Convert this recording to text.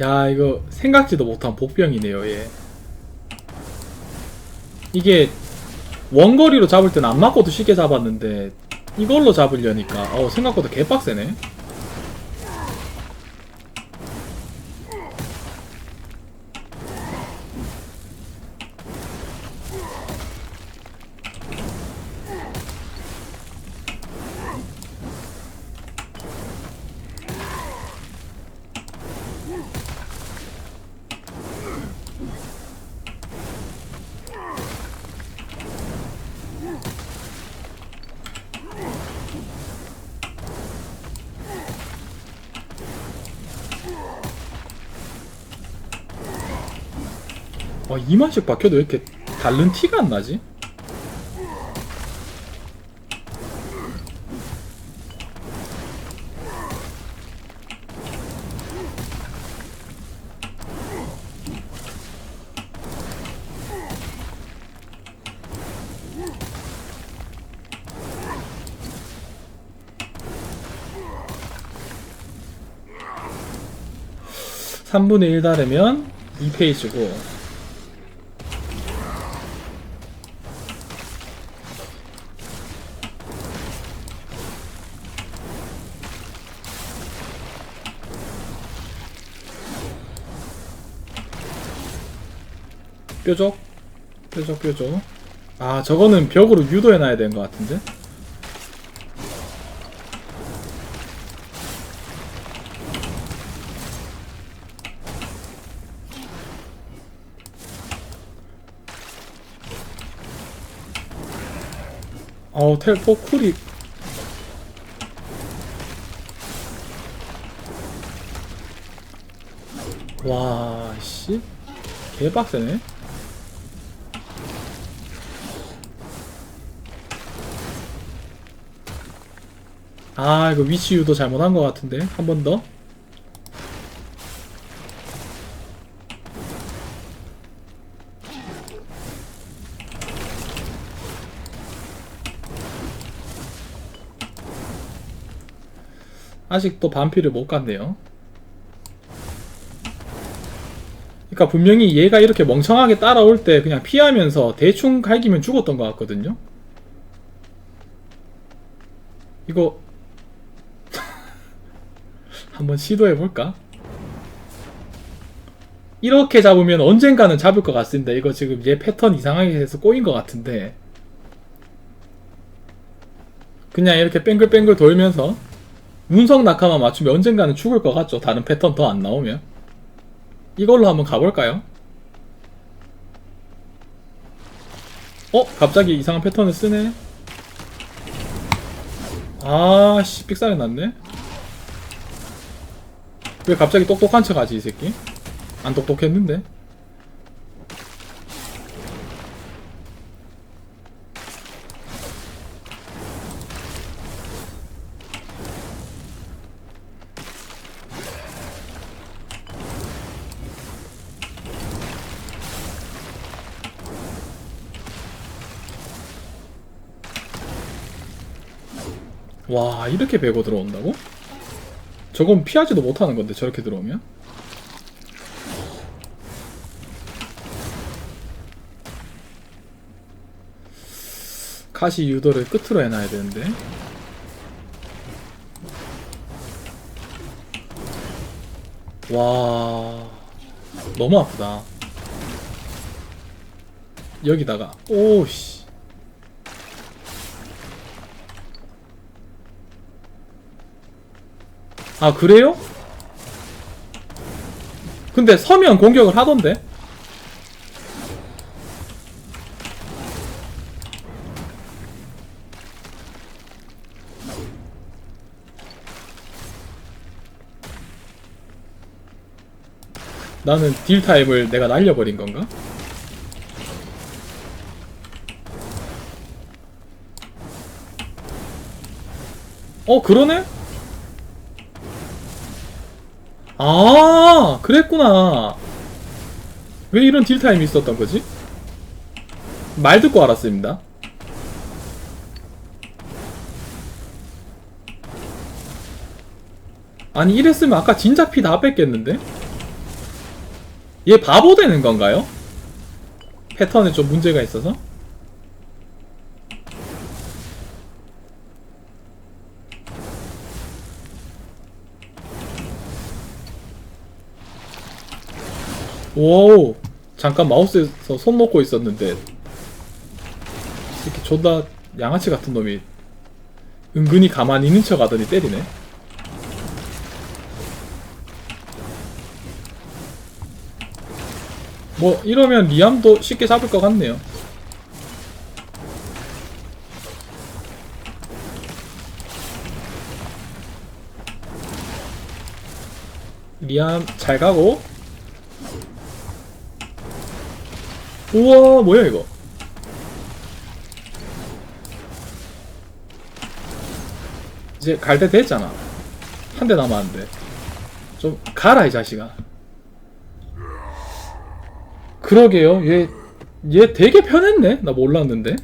야 이거 생각지도 못한 복병이네요 얘. 이게 원거리로 잡을 때는 안 맞고도 쉽게 잡았는데 이걸로 잡으려니까 어 생각보다 개빡세네 어 2만씩 박혀도 왜 이렇게 다른 티가 안 나지? 삼분의 1 다르면 2페이지고 뾰족? 뾰족 뾰족. 아 저거는 벽으로 유도해놔야 되는 것 같은데? 어우 텔포 쿨이. 와씨. 개빡세네 아 이거 위치 유도 잘못한 것 같은데 한 번 더. 아직도 반피를 못 갔네요. 그러니까 분명히 얘가 이렇게 멍청하게 따라올 때 그냥 피하면서 대충 갈기면 죽었던 것 같거든요. 이거 한번 시도해 볼까? 이렇게 잡으면 언젠가는 잡을 것 같습니다. 이거 지금 얘 패턴 이상하게 해서 꼬인 것 같은데 그냥 이렇게 뺑글뺑글 돌면서 운석 낙하만 맞추면 언젠가는 죽을 것 같죠. 다른 패턴 더 안 나오면 이걸로 한번 가볼까요? 어? 갑자기 이상한 패턴을 쓰네 아씨 삑사리 났네 왜 갑자기 똑똑한 척 하지 이 새끼 안 똑똑했는데 와 이렇게 베고 들어온다고? 저건 피하지도 못하는 건데 저렇게 들어오면? 가시 유도를 끝으로 해놔야 되는데. 와 너무 아프다. 여기다가 오씨 아 그래요? 근데 서면 공격을 하던데? 나는 딜 타입을 내가 날려버린 건가? 어 그러네? 아 그랬구나 왜 이런 딜타임이 있었던 거지? 말 듣고 알았습니다 아니 이랬으면 아까 진작 피 다 뺐겠는데? 얘 바보 되는 건가요? 패턴에 좀 문제가 있어서? 오 잠깐 마우스에서 손 놓고 있었는데. 이렇게 존나 양아치 같은 놈이 은근히 가만히 있는 척 하더니 때리네. 뭐 이러면 리암도 쉽게 잡을 것 같네요. 리암 잘 가고 우와 뭐야 이거? 이제 갈 때 됐잖아. 한 대 남았는데. 좀 가라 이 자식아. 그러게요. 얘, 얘 되게 편했네? 나 몰랐는데